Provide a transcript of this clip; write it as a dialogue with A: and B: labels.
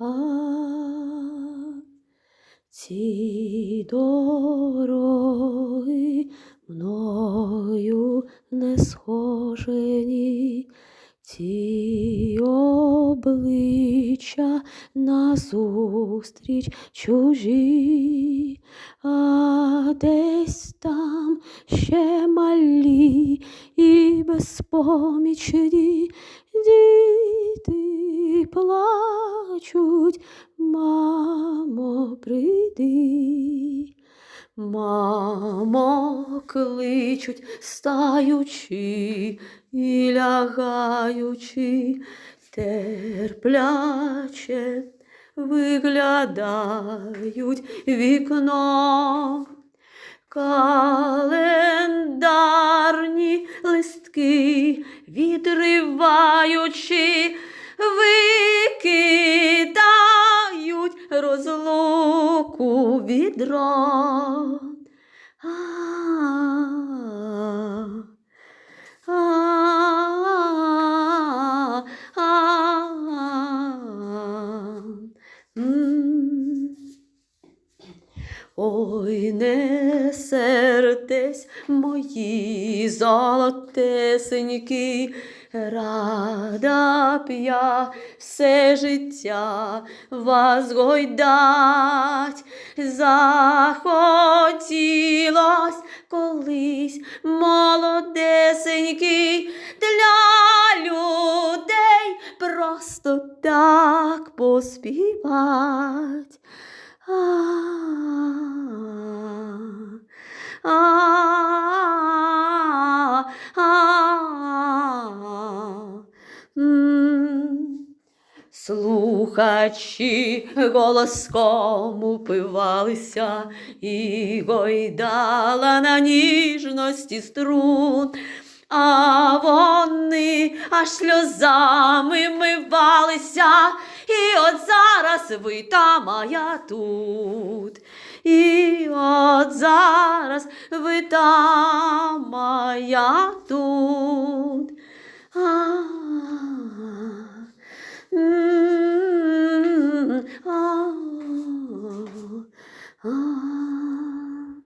A: А ці дороги мною не схожені, ці обличчя назустріч чужі, а десь там ще малі і безпомічні діти плачуть, мамо, прийди. Мамо, кличуть, стаючи і лягаючи, терпляче виглядають вікно. Календарні листки, відриваючи, розлуку у відро. А. Ой, не сертесь, мої золотесеньки, рада б я все життя вас гойдать, захотілось колись молодесенький для людей просто так поспівать. А, Слухачі голоском упивалися і гойдала на ніжності струн, а вони аж сльозами мивалися, і от зараз ви там, а я тут. І от зараз ви там, моя тут.